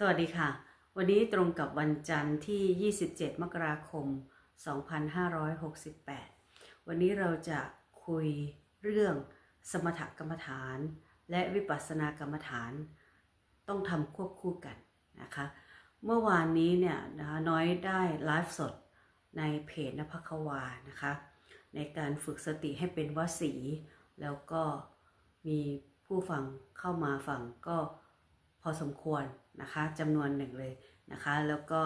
สวัสดีค่ะ วันนี้ตรงกับวันจันทร์ที่ 27 มกราคม 2568 วันนี้เราจะคุยเรื่องสมถกรรมฐาน และวิปัสสนากรรมฐาน ต้องทำควบคู่กันนะคะ เมื่อวานนี้เนี่ยนะคะน้อยได้ไลฟ์สดในเพจนภควานะคะ ในการฝึกสติให้เป็นวสี แล้วก็มีผู้ฟังเข้ามาฟังก็พอสมควร นะคะจำนวนหนึ่งเลยนะคะ แล้วก็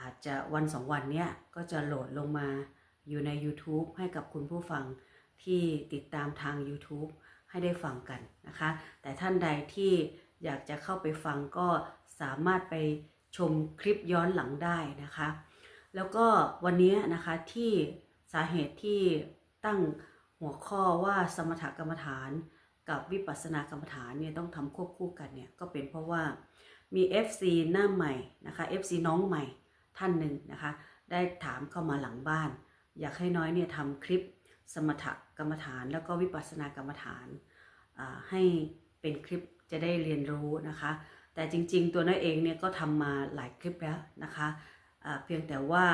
อาจจะวันสองวันเนี้ยก็จะโหลดลงมาอยู่ใน YouTube ให้กับคุณผู้ฟังที่ติดตามทาง YouTube ให้ได้ฟังกันนะคะ แต่ท่านใดที่อยากจะเข้าไปฟังก็สามารถไปชมคลิปย้อนหลังได้นะคะ แล้วก็วันนี้นะคะที่สาเหตุที่ตั้งหัวข้อว่าสมถกรรมฐาน กับวิปัสสนากรรมฐานเนี่ยต้องทำควบคู่กันเนี่ยก็เป็นเพราะว่า มี FC หน้าใหม่นะคะ FC น้องใหม่ท่านหนึ่งนะคะ ได้ถามเข้ามาหลังบ้าน อยากให้น้อยเนี่ยทำคลิปสมถกรรมฐาน แล้วก็วิปัสสนากรรมฐานให้เป็นคลิปจะได้เรียนรู้นะคะ แต่จริงๆ ตัวน้อยเองเนี่ยก็ทำมาหลายคลิปแล้วนะคะอ่าเพียงแต่ว่า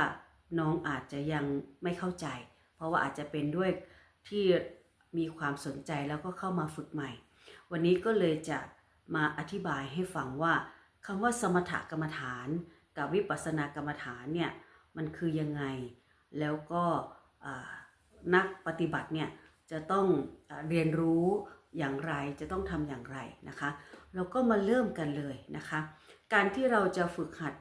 น้องอาจจะยังไม่เข้าใจ เพราะว่าอาจจะเป็นด้วยที่มีความสนใจแล้วก็เข้ามาฝึกใหม่ วันนี้ก็เลยจะมาอธิบายให้ฟังว่า คำว่าสมถกรรมฐาน กับวิปัสสนากรรมฐานเนี่ยมันคือยังไง แล้วก็นักปฏิบัติเนี่ยจะต้องเรียนรู้อย่างไรจะต้องทำอย่างไรนะคะ เราก็มาเริ่มกันเลยนะคะ การที่เราจะฝึกหัด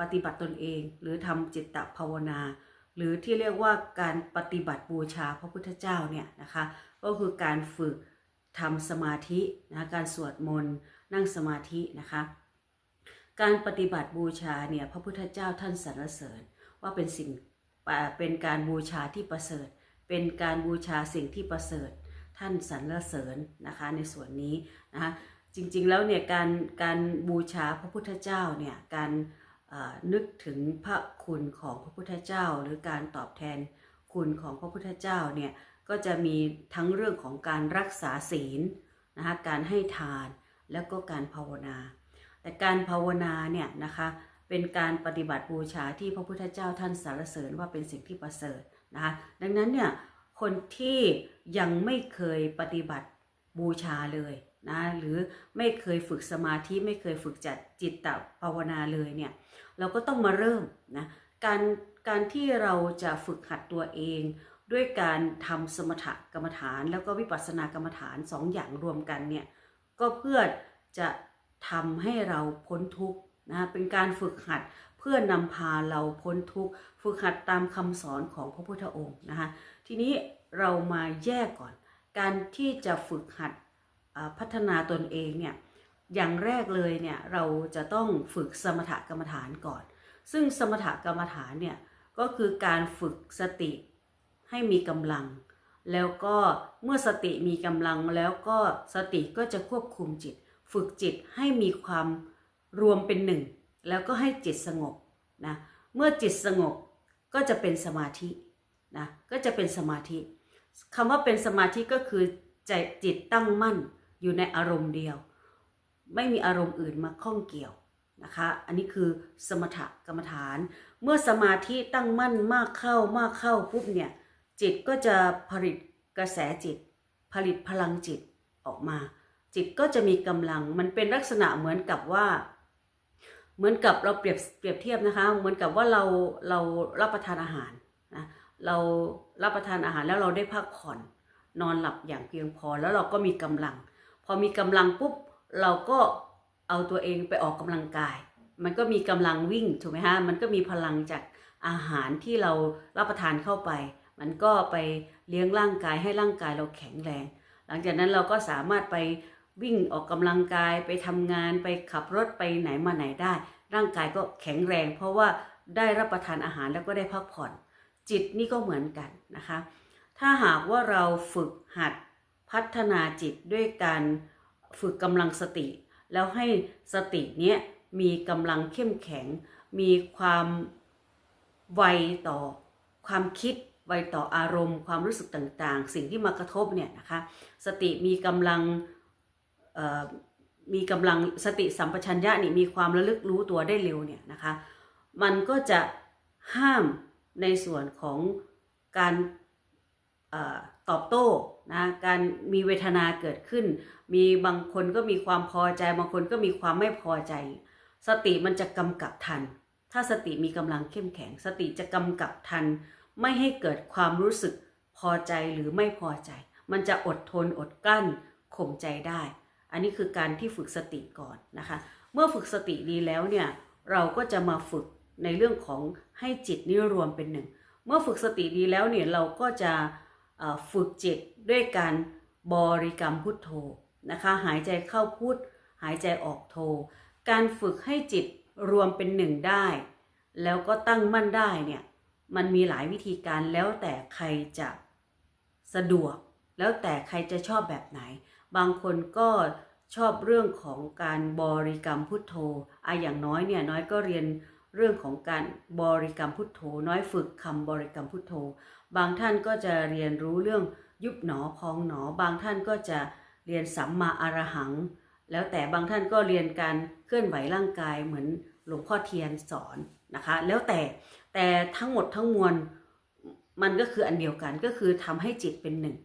ปฏิบัติตนเอง หรือทำจิตตภาวนา หรือที่เรียกว่าการปฏิบัติบูชาพระพุทธเจ้าเนี่ยนะคะก็คือการฝึกทำสมาธินะการสวดมนต์นั่งสมาธินะคะ การปฏิบัติบูชาเนี่ยพระพุทธเจ้าท่านสรรเสริญว่าเป็นสิ่งเป็นการบูชาที่ประเสริฐ เป็นการบูชาสิ่งที่ประเสริฐ ท่านสรรเสริญนะคะในส่วนนี้นะคะจริงๆแล้วเนี่ยการการบูชาพระพุทธเจ้าเนี่ยการนึกถึงพระคุณของพระพุทธเจ้า หรือการตอบแทนคุณของพระพุทธเจ้าเนี่ยก็จะมีทั้งเรื่องของการรักษาศีลนะคะการให้ทานแล้วก็การภาวนา แต่การภาวนาเนี่ยนะคะเป็นการปฏิบัติบูชาที่พระพุทธเจ้าท่านสรรเสริญว่าเป็นสิ่งที่ประเสริฐนะคะดังนั้นเนี่ยคนที่ยังไม่เคยปฏิบัติบูชาเลยนะหรือไม่เคยฝึกสมาธิไม่เคยฝึกจัดจิตตภาวนาเลยเนี่ยเราก็ต้องมาเริ่มนะการการที่เราจะฝึกหัดตัวเอง ด้วยการทำสมถกรรมฐาน แล้วก็วิปัสสนากรรมฐานสองอย่างรวมกันเนี่ยก็เพื่อจะ ทำให้เราพ้นทุกข์นะเป็นการฝึกหัดเพื่อนำพาเราพ้นทุกข์ฝึกหัดตามคำสอนของพระพุทธองค์นะคะทีนี้เรามาแยกก่อน การที่จะฝึกหัดพัฒนาตนเองเนี่ยอย่างแรกเลยเนี่ยเราจะต้องฝึกสมถกรรมฐานก่อน ซึ่งสมถกรรมฐานเนี่ยก็คือการฝึกสติให้มีกำลัง แล้วก็เมื่อสติมีกำลังแล้วก็สติก็จะควบคุมจิต ฝึกจิตให้มีความรวมเป็นหนึ่ง แล้วก็ให้จิตสงบนะเมื่อจิตสงบก็จะเป็นสมาธินะก็จะเป็นสมาธิคำว่าเป็นสมาธิก็คือใจจิตตั้งมั่นอยู่ในอารมณ์เดียว ไม่มีอารมณ์อื่นมาข้องเกี่ยวนะคะ อันนี้คือสมถกรรมฐาน เมื่อสมาธิตั้งมั่นมากเข้ามากเข้าปุ๊บเนี่ยจิตก็จะผลิตกระแสจิต ผลิตพลังจิตออกมา จิตก็จะมีกำลัง มันเป็นลักษณะเหมือนกับว่า เหมือนกับเราเปรียบเปรียบเทียบนะคะ เหมือนกับว่าเราเรารับประทานอาหารนะเรารับประทานอาหารแล้วเราได้พักผ่อน นอนหลับอย่างเพียงพอแล้วเราก็มีกำลัง พอมีกำลังปุ๊บเราก็เอาตัวเองไปออกกำลังกาย มันก็มีกำลังวิ่งถูกไหมฮะมันก็มีพลังจากอาหารที่เรารับประทานเข้าไป มันก็ไปเลี้ยงร่างกายให้ร่างกายเราแข็งแรง หลังจากนั้นเราก็สามารถไป วิ่งออกกำลังกายไปทำงานไปขับรถไปไหนมาไหนได้ ร่างกายก็แข็งแรง เพราะว่าได้รับประทานอาหารแล้วก็ได้พักผ่อน จิตนี่ก็เหมือนกันนะคะ ถ้าหากว่าเราฝึกหัดพัฒนาจิตด้วยการฝึกกำลังสติ แล้วให้สติเนี้ยมีกำลังเข้มแข็ง มีความไวต่อความคิดไวต่ออารมณ์ ความรู้สึกต่างๆ สิ่งที่มากระทบเนี่ยนะคะ สติมีกำลัง มีกำลังสติสัมปชัญญะนี่มีความระลึกรู้ตัวได้เร็วเนี่ยนะคะ มันก็จะห้ามในส่วนของการอตอบโต้นะการมีเวทนาเกิดขึ้น มีบางคนก็มีความพอใจ บางคนก็มีความไม่พอใจ สติมันจะกำกับทัน ถ้าสติมีกำลังเข้มแข็ง สติจะกำกับทัน ไม่ให้เกิดความรู้สึกพอใจหรือไม่พอใจ มันจะอดทนอดกั้นข่มใจได้ อันนี้คือการที่ฝึกสติก่อนนะคะ เมื่อฝึกสติดีแล้วเนี่ยเราก็จะมาฝึกในเรื่องของให้จิตนี่รวมเป็นหนึ่ง เมื่อฝึกสติดีแล้วเนี่ยเราก็จะฝึกจิตด้วยการบริกรรมพุทโธนะคะหายใจเข้าพุทหายใจออกโธการฝึกให้จิตรวมเป็นหนึ่งได้ แล้วก็ตั้งมั่นได้เนี่ยมันมีหลายวิธีการแล้วแต่ใครจะสะดวก แล้วแต่ใครจะชอบแบบไหน บางคนก็ชอบเรื่องของการบริกรรมพุทโธอะอย่างน้อยเนี่ยน้อยก็เรียนเรื่องของการบริกรรมพุทโธ น้อยฝึกคำบริกรรมพุทโธ บางท่านก็จะเรียนรู้เรื่องยุบหนอพองหนอ บางท่านก็จะเรียนสัมมาอรหัง แล้วแต่บางท่านก็เรียนการเคลื่อนไหวร่างกายเหมือนหลวงพ่อเทียนสอนนะคะ แล้วแต่แต่ทั้งหมดทั้งมวลมันก็คืออันเดียวกันก็คือทำให้จิตเป็นหนึ่ง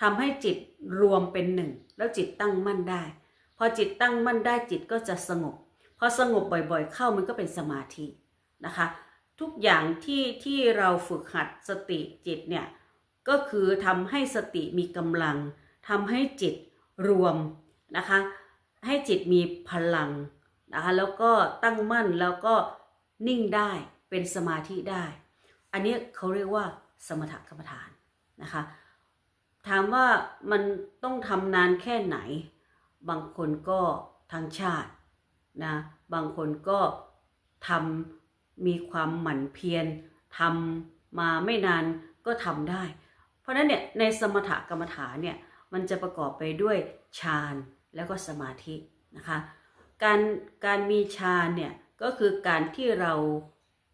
ทำให้จิตรวมเป็นหนึ่ง แล้วจิตตั้งมั่นได้ พอจิตตั้งมั่นได้จิตก็จะสงบ พอสงบบ่อยๆ เข้ามันก็เป็นสมาธินะคะ ทุกอย่างที่ที่เราฝึกหัดสติจิตเนี่ยก็คือทำให้สติมีกำลังทำให้จิตรวมนะคะให้จิตมีพลังนะคะแล้วก็ตั้งมั่นแล้วก็นิ่งได้เป็นสมาธิได้ อันนี้เขาเรียกว่าสมถกรรมฐานนะคะ ถามว่ามันต้องทำนานแค่ไหน บางคนก็ทางชาตินะบางคนก็ทำมีความหมั่นเพียรทำมาไม่นานก็ทำได้ เพราะฉะนั้นเนี่ยในสมถกรรมฐานเนี่ยมันจะประกอบไปด้วยฌานแล้วก็สมาธินะคะการการมีฌานเนี่ยก็คือการที่เรา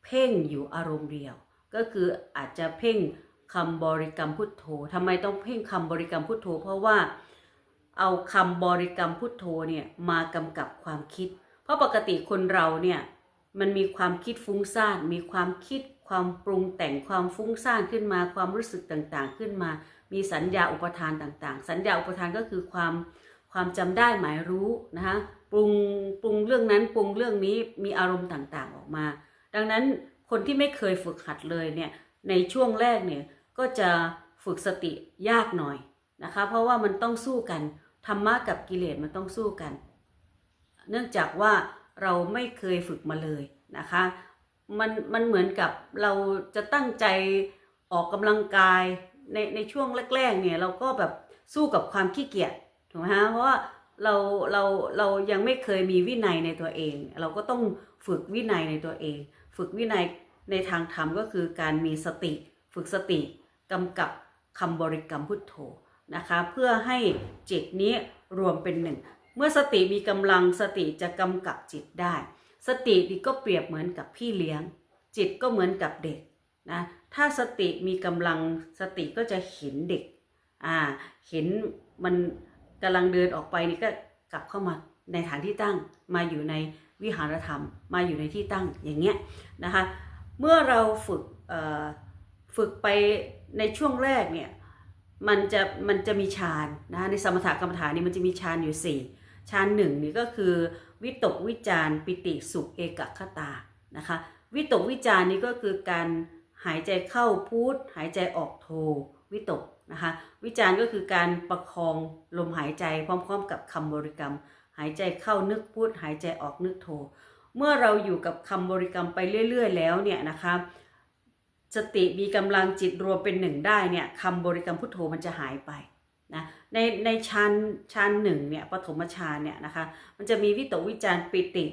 เพ่งอยู่อารมณ์เดียว ก็คืออาจจะเพ่ง คำบริกรรมพุทโธทำไมต้องเพ่งคำบริกรรมพุทโธ เพราะว่าเอาคำบริกรรมพุทโธเนี่ยมากำกับความคิด เพราะปกติคนเราเนี่ยมันมีความคิดฟุ้งซ่าน มีความคิดความปรุงแต่งความฟุ้งซ่านขึ้นมา ความรู้สึกต่างๆ ขึ้นมา มีสัญญาอุปทานต่างๆ สัญญาอุปทานก็คือความความจำได้หมายรู้นะคะปรุงปรุงเรื่องนั้นปรุงเรื่องนี้มีอารมณ์ต่างๆออกมา ดังนั้นคนที่ไม่เคยฝึกหัดเลยเนี่ยในช่วงแรกเนี่ย ก็จะฝึกสติยากหน่อยนะคะ เพราะว่ามันต้องสู้กันธรรมะกับกิเลสมันต้องสู้กัน เนื่องจากว่าเราไม่เคยฝึกมาเลยนะคะ มันมันเหมือนกับเราจะตั้งใจออกกำลังกายในในช่วงแรกๆเนี่ยเราก็แบบสู้กับความขี้เกียจถูกไหมฮะเพราะว่าเราเราเรายังไม่เคยมีวินัยในตัวเอง เราก็ต้องฝึกวินัยในตัวเอง ฝึกวินัยในทางธรรมก็คือการมีสติ ฝึกสติ กำกับคำบริกรรมพุทโธนะคะเพื่อให้จิตนี้รวมเป็นหนึ่ง เมื่อสติมีกำลังสติจะกำกับจิตได้ สตินี่ก็เปรียบเหมือนกับพี่เลี้ยง จิตก็เหมือนกับเด็กนะถ้าสติมีกำลังสติก็จะเห็นเด็กอ่าเห็นมันกำลังเดินออกไปนี่ก็กลับเข้ามาในฐานที่ตั้งมาอยู่ในวิหารธรรม มาอยู่ในที่ตั้งอย่างเงี้ยนะคะเมื่อเราฝึกฝึกไป ในช่วงแรกเนี่ยมันจะมันจะมีฌานนะในสมถกรรมฐานนี่มันจะมีฌานอยู่ 4ฌานหนึ่งนี่ก็คือวิตกวิจารปิติสุขเอกคตานะคะวิตกวิจารนี่ก็คือการหายใจเข้าพูดหายใจออกโทวิตกนะคะวิจารก็คือการประคองลมหายใจพร้อมๆ กับคำบริกรรม หายใจเข้านึกพูดหายใจออกนึกโท เมื่อเราอยู่กับคำบริกรรมไปเรื่อย ๆ แล้วเนี่ยนะคะ สติมีกำลังจิตรวมเป็นหนึ่งได้เนี่ยคำบริกรรมพุทโธมันจะหายไปนะในในชั้นชั้นหนึ่งเนี่ยปฐมฌานเนี่ยนะคะมันจะมีวิตกวิจารปิติ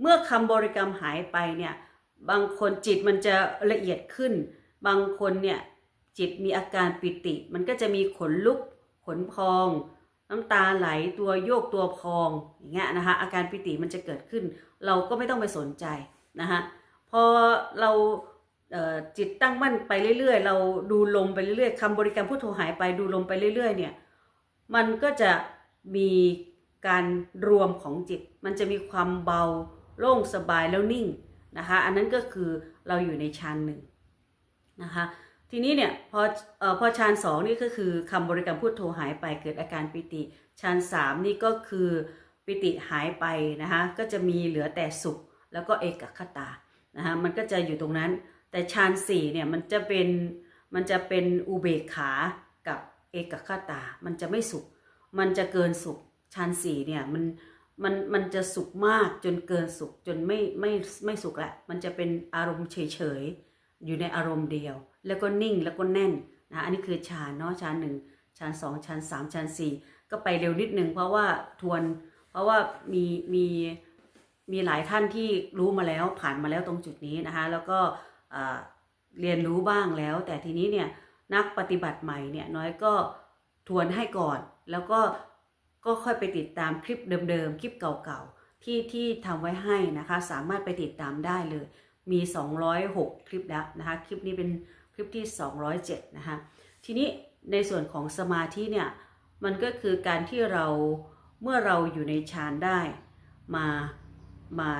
เมื่อคำบริกรรมหายไปเนี่ยบางคนจิตมันจะละเอียดขึ้น บางคนเนี่ยจิตมีอาการปิติ มันก็จะมีขนลุกขนพอง น้ำตาไหลตัวโยกตัวพองอย่างเงี้ยนะคะอาการปิติมันจะเกิดขึ้น เราก็ไม่ต้องไปสนใจนะคะพอเรา จิตตั้งมั่นไปเรื่อยๆ เราดูลมไปเรื่อยๆคำบริกรรมพุทโธหายไปดูลมไปเรื่อยๆ เนี่ย มันก็จะมีการรวมของจิต มันจะมีความเบาโล่งสบายแล้วนิ่งนะคะ อันนั้นก็คือเราอยู่ในฌานหนึ่งนะคะ ทีนี้เนี่ยพออพอฌานสองนี่ก็คือคำบริกรรมพุทโธหายไปเกิดอาการปิติฌานสามนี่ก็คือปิติหายไปนะคะ ก็จะมีเหลือแต่สุขแล้วก็เอกคตานะคะมันก็จะอยู่ตรงนั้น แต่ฌานสี่เนี่ยมันจะเป็นมันจะเป็นอุเบกขากับเอกคตา มันจะไม่สุข มันจะเกินสุขฌานสี่เนี่ยมันมันมันจะสุขมากจนเกินสุขจนไม่ไม่ไม่สุขละ มันจะเป็นอารมณ์เฉยเฉยๆ อยู่ในอารมณ์เดียว แล้วก็นิ่งแล้วก็แน่นนะอันนี้คือฌานเนาะฌานหนึ่งฌานสองฌานสามฌานสี่ก็ไปเร็วนิดนึงเพราะว่าทวน เพราะว่ามีมีมีหลายท่านที่รู้มาแล้วผ่านมาแล้วตรงจุดนี้นะคะ แล้วก็ เรียนรู้บ้างแล้ว แต่ทีนี้เนี่ยนักปฏิบัติใหม่เนี่ยน้อยก็ทวนให้ก่อน แล้วก็ก็ค่อยไปติดตามคลิปเดิมๆ คลิปเก่าๆ ที่ที่ทำไว้ให้นะคะ สามารถไปติดตามได้เลย มี 206 คลิปแล้วนะคะ คลิปนี้เป็นคลิปที่ 207 นะคะ ทีนี้ในส่วนของสมาธิเนี่ย มันก็คือการที่เราเมื่อเราอยู่ในฌานได้มามา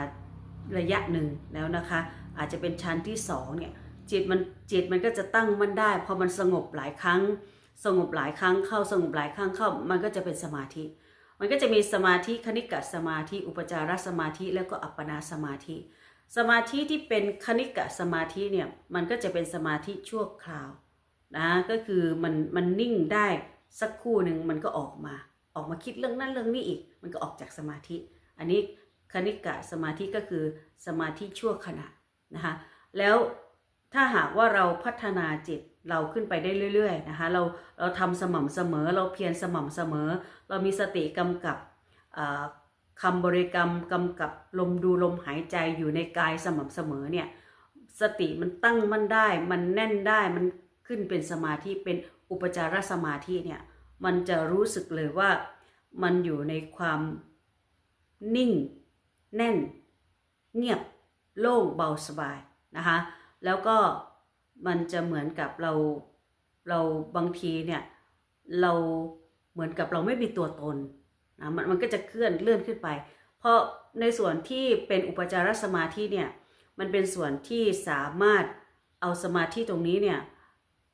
ระยะหนึ่งแล้วนะคะ อาจจะเป็นชั้นที่สองเนี่ยจิตมันจิตมันก็จะตั้งมันได้พอมันสงบหลายครั้ง สงบหลายครั้งเข้าสงบหลายครั้งเข้ามันก็จะเป็นสมาธิ มันก็จะมีสมาธิคณิกะสมาธิ อุปจารสมาธิแล้วก็อัปปนาสมาธิ สมาธิที่เป็นคณิกะสมาธิเนี่ยมันก็จะเป็นสมาธิชั่วคราวนะก็คือมันมันนิ่งได้สักครู่หนึ่งมันก็ออกมา ออกมาคิดเรื่องนั้นเรื่องนี้อีก มันก็ออกจากสมาธิ อันนี้คณิกะสมาธิก็คือสมาธิชั่วขณะ นะคะแล้วถ้าหากว่าเราพัฒนาจิตเราขึ้นไปได้เรื่อยๆนะคะเราเราทำสม่ำเสมอเราเพียรสม่ำเสมอ เรามีสติกำกับคำบริกรรมกำกับลมดูลมหายใจอยู่ในกายสม่ำเสมอเนี่ยสติมันตั้งมั่นได้ มันแน่นได้มันขึ้นเป็นสมาธิเป็นอุปจารสมาธิเนี่ยมันจะรู้สึกเลยว่ามันอยู่ในความนิ่ง แน่น เงียบ โล่งเบาสบายนะคะ แล้วก็มันจะเหมือนกับเราเราบางทีเนี่ยเราเหมือนกับเราไม่มีตัวตนนะมันมันก็จะเคลื่อนเลื่อนขึ้นไป เพราะในส่วนที่เป็นอุปจารสมาธิเนี่ยมันเป็นส่วนที่สามารถเอาสมาธิตรงนี้เนี่ย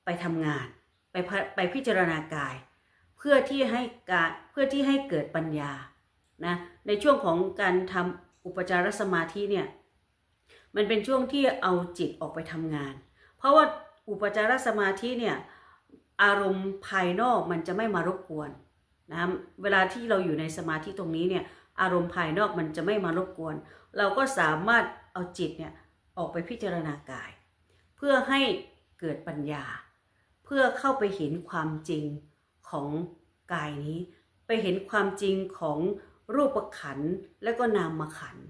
ไปทำงานไปพะไปพิจารณากาย เพื่อที่ให้การเพื่อที่ให้เกิดปัญญานะในช่วงของการทำอุปจารสมาธิเนี่ย มันเป็นช่วงที่เอาจิตออกไปทำงาน เพราะว่าอุปจารสมาธิเนี่ยอารมณ์ภายนอกมันจะไม่มารบกวนนะเวลาที่เราอยู่ในสมาธิตรงนี้เนี่ยอารมณ์ภายนอกมันจะไม่มารบกวน เราก็สามารถเอาจิตเนี่ยออกไปพิจารณากาย เพื่อให้เกิดปัญญา เพื่อเข้าไปเห็นความจริงของกายนี้ ไปเห็นความจริงของรูปขันธ์และก็นามขันธ์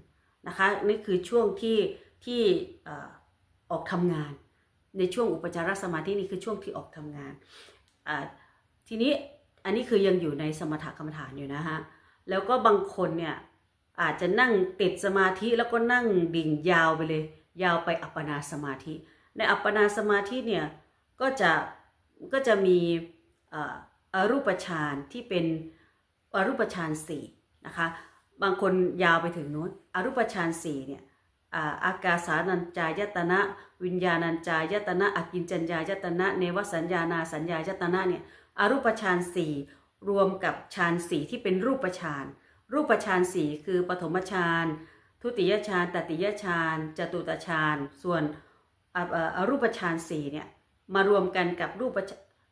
นะคะนี่คือช่วงที่ ที่ออกทำงาน ในช่วงอุปจารสมาธินี่คือช่วงที่ออกทำงาน ทีนี้อันนี้คือยังอยู่ในสมถกรรมฐานอยู่นะฮะ แล้วก็บางคนเนี่ยอาจจะนั่งติดสมาธิแล้วก็นั่งดิ่งยาวไปเลย ยาวไปอัปปนาสมาธิ ในอัปปนาสมาธิเนี่ยก็จะก็จะมีเอ่ออรูปฌานที่เป็นอรูปฌานสี่นะคะบางคนยาวไปถึงนู้นอรูปฌานสี่เนี่ย อาอากาสานัญจายตนะ วิญญาณัญจายตนะอกินจัญญายตนะเนวสัญญานาสัญญายตนะเนี่ยอรูปฌานสี่รวมกับฌานสี่ที่เป็นรูปฌานรูปฌานสี่คือปฐมฌานทุติยฌานตติยฌานจตุตฌานส่วนอรูปฌานสี่เนี่ยมารวมกันกับรูป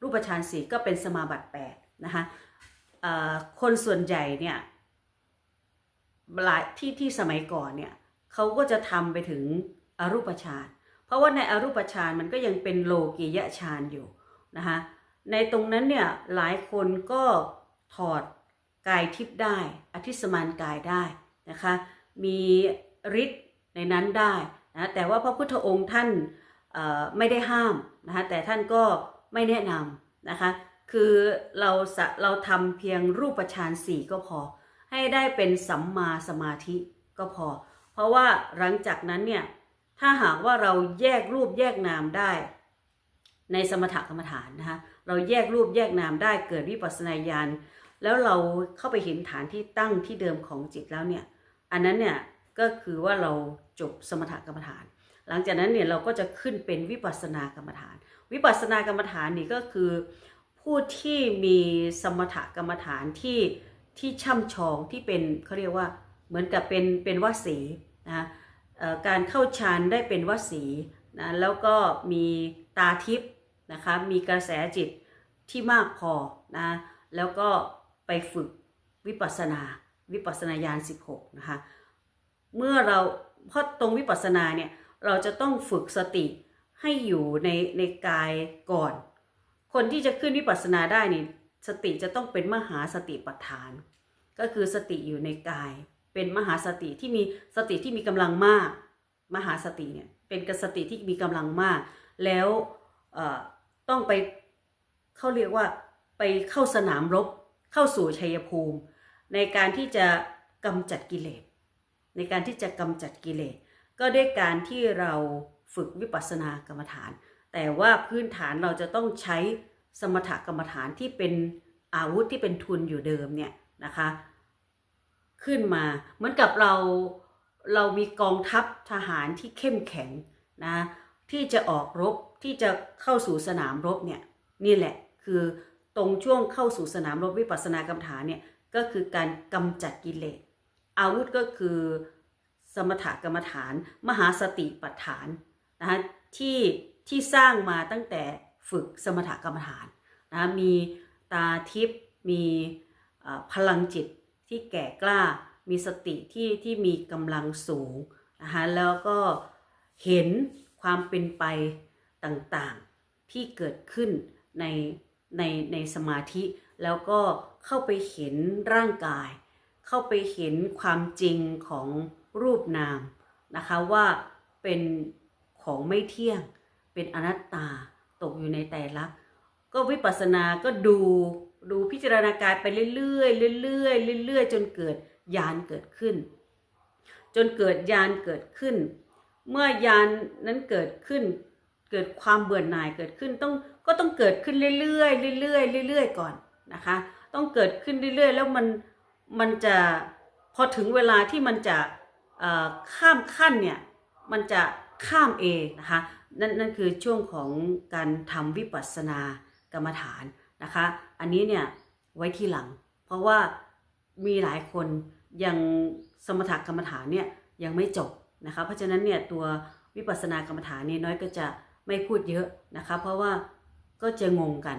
รูปฌานสี่ก็เป็นสมาบัติแปดนะคะคนส่วนใหญ่เนี่ยหลายที่ที่สมัยก่อนเนี่ย เขาก็จะทำไปถึงอรูปฌานเพราะว่าในอรูปฌานมันก็ยังเป็นโลกียฌานอยู่นะคะในตรงนั้นเนี่ยหลายคนก็ถอดกายทิพย์ได้ อธิสมานกายได้นะคะมีฤทธิ์ในนั้นได้นะแต่ว่าพระพุทธองค์ท่านไม่ได้ห้ามนะคะแต่ท่านก็ไม่แนะนำนะคะคือเราเราทำเพียงรูปฌานสี่ก็พอ ให้ได้เป็นสัมมาสมาธิก็พอ เพราะว่าหลังจากนั้นเนี่ยถ้าหากว่าเราแยกรูปแยกนามได้ ในสมถกรรมฐานนะคะเราแยกรูปแยกนามได้เกิดวิปัสสนาญาณแล้วเราเข้าไปเห็นฐานที่ตั้งที่เดิมของจิตแล้วเนี่ยอันนั้นเนี่ยก็คือว่าเราจบสมถกรรมฐาน หลังจากนั้นเนี่ยเราก็จะขึ้นเป็นวิปัสสนากรรมฐาน วิปัสสนากรรมฐานนี่ก็คือ ผู้ที่มีสมถกรรมฐานที่ที่ช่ำชองที่เป็นเขาเรียกว่า เหมือนกับเป็นเป็นวสีนะการเข้าฌานได้เป็นวสีนะแล้วก็มีตาทิพย์นะคะมีกระแสจิตที่มากพอนะแล้วก็ไปฝึกวิปัสนาวิปัสสนาญาณ16นะคะเมื่อเราเพราะตรงวิปัสสนาเนี่ยเราจะต้องฝึกสติให้อยู่ในในกายก่อน คนที่จะขึ้นวิปัสสนาได้นี่สติจะต้องเป็นมหาสติปัฏฐาน ก็คือสติอยู่ในกาย เป็นมหาสติที่มีสติที่มีกำลังมาก มหาสติเนี่ยเป็นกสติที่มีกำลังมาก แล้วต้องไปเขาเรียกว่าไปเข้าสนามรบเข้าสู่ชัยภูมิ ในการที่จะกำจัดกิเลสในการที่จะกำจัดกิเลสก็ด้วยการที่เราฝึกวิปัสสนากรรมฐาน แต่ว่าพื้นฐานเราจะต้องใช้สมถกรรมฐานที่เป็นอาวุธที่เป็นทุนอยู่เดิมเนี่ยนะคะ ขึ้นมา เหมือนกับเราเรามีกองทัพทหารที่เข้มแข็งนะที่จะออกรบที่จะเข้าสู่สนามรบเนี่ยนี่แหละคือตรงช่วงเข้าสู่สนามรบวิปัสสนากรรมฐานเนี่ยก็คือการกำจัดกิเลสอาวุธก็คือสมถกรรมฐาน มหาสติปัฏฐานนะคะที่ที่สร้างมาตั้งแต่ฝึกสมถกรรมฐานนะมีตาทิพย์มีพลังจิต ที่แก่กล้ามีสติที่ที่มีกำลังสูงนะคะแล้วก็เห็นความเป็นไปต่างๆที่เกิดขึ้นในในในสมาธิแล้วก็เข้าไปเห็นร่างกาย เข้าไปเห็นความจริงของรูปนามนะคะว่าเป็นของไม่เที่ยง เป็นอนัตตาตกอยู่ในไตรลักก็วิปัสสนาก็ดู ดูพิจารณากายไปเรื่อยๆเรื่อยๆเรื่อยๆ จนเกิดญาณเกิดขึ้น จนเกิดญาณเกิดขึ้น เมื่อยานนั้นเกิดขึ้น เกิดความเบื่อหน่ายเกิดขึ้นต้องก็ต้องเกิดขึ้นเรื่อยๆเรื่อยๆเรื่อยๆก่อนนะคะ ต้องเกิดขึ้นเรื่อยๆ แล้วมันมันจะพอถึงเวลาที่มันจะข้ามขั้นเนี่ยมันจะข้ามเองนะคะนั่นนั่นคือช่วงของการทำวิปัสสนากรรมฐาน นะคะ อันนี้เนี่ยไว้ที่หลัง เพราะว่ามีหลายคนยังสมถกรรมฐานเนี่ยยังไม่จบนะคะ เพราะฉะนั้นเนี่ยตัววิปัสสนากรรมฐานนี่น้อยก็จะไม่พูดเยอะนะคะ เพราะว่าก็จะงงกัน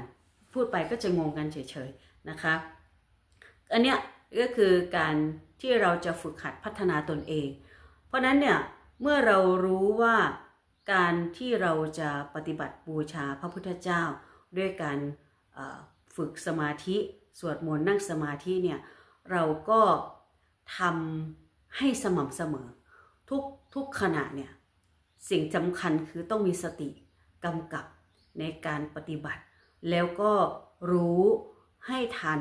พูดไปก็จะงงกันเฉยๆนะคะ อันเนี้ยก็คือการที่เราจะฝึกหัดพัฒนาตนเอง เพราะฉะนั้นเนี่ยเมื่อเรารู้ว่าการที่เราจะปฏิบัติบูชาพระพุทธเจ้าด้วยการ ฝึกสมาธิสวดมนต์นั่งสมาธิเนี่ยเราก็ทำให้สม่ำเสมอ ทุกทุกขณะเนี่ยสิ่งสำคัญคือต้องมีสติกำกับในการปฏิบัติ แล้วก็รู้ให้ทัน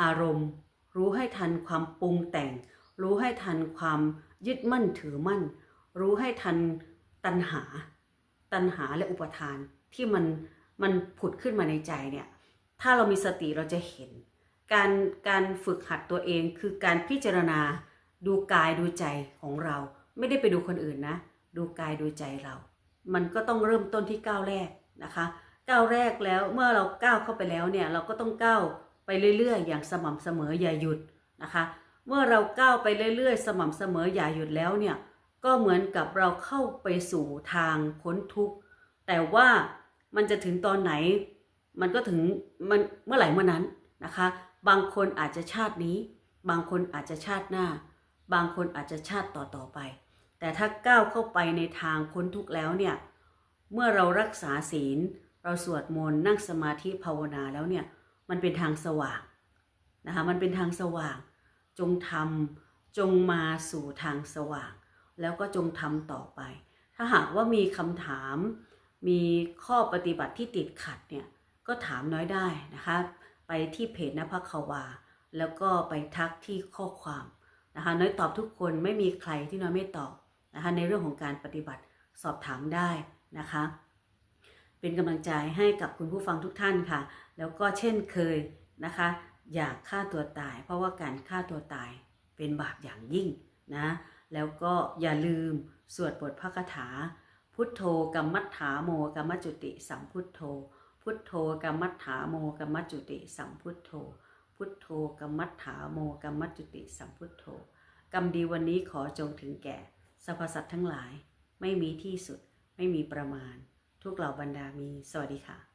อารมณ์ รู้ให้ทันความปรุงแต่ง รู้ให้ทันความยึดมั่นถือมั่น รู้ให้ทันตัณหา ตัณหาและอุปทานที่มัน มันผุดขึ้นมาในใจเนี่ย ถ้าเรามีสติเราจะเห็น การการฝึกหัดตัวเองคือการพิจารณาดูกายดูใจของเรา ไม่ได้ไปดูคนอื่นนะ ดูกายดูใจเรา มันก็ต้องเริ่มต้นที่ก้าวแรกนะคะก้าวแรกแล้วเมื่อเราก้าวเข้าไปแล้วเนี่ยเราก็ต้องก้าวไปเรื่อย ๆ อย่างสม่ำเสมออย่าหยุดนะคะ เมื่อเราก้าวไปเรื่อย ๆ สม่ำเสมออย่าหยุดแล้วเนี่ยก็เหมือนกับเราเข้าไปสู่ทางพ้นทุกข์แต่ว่า มันจะถึงตอนไหน มันก็ถึงมันเมื่อไหร่เมื่อนั้นนะคะ บางคนอาจจะชาตินี้ บางคนอาจจะชาติหน้า บางคนอาจจะชาติต่อต่อไป แต่ถ้าก้าวเข้าไปในทางพ้นทุกข์แล้วเนี่ย เมื่อเรารักษาศีล เราสวดมนต์นั่งสมาธิภาวนาแล้วเนี่ย มันเป็นทางสว่างนะคะ มันเป็นทางสว่าง จงทำจงมาสู่ทางสว่าง แล้วก็จงทำต่อไป ถ้าหากว่ามีคำถาม มีข้อปฏิบัติที่ติดขัดเนี่ยก็ถามน้อยได้นะคะ ไปที่เพจนภควา แล้วก็ไปทักที่ข้อความนะคะน้อยตอบทุกคนไม่มีใครที่น้อยไม่ตอบนะคะในเรื่องของการปฏิบัติสอบถามได้นะคะ เป็นกำลังใจให้กับคุณผู้ฟังทุกท่านค่ะ แล้วก็เช่นเคยนะคะ อย่าฆ่าตัวตาย เพราะว่าการฆ่าตัวตายเป็นบาปอย่างยิ่งนะแล้วก็อย่าลืมสวดบทพระคาถา พุทโธกัมมัฏฐาโมกัมมัจจุติสัมพุทโธ พุทโธกัมมัฏฐาโมกัมมัจจุติสัมพุทโธ พุทโธกัมมัฏฐาโมกัมมัจจุติสัมพุทโธ กรรมดีวันนี้ขอจงถึงแก่สรรพสัตว์ทั้งหลาย ไม่มีที่สุด ไม่มีประมาณ ทุกเหล่าบรรดามี สวัสดีค่ะ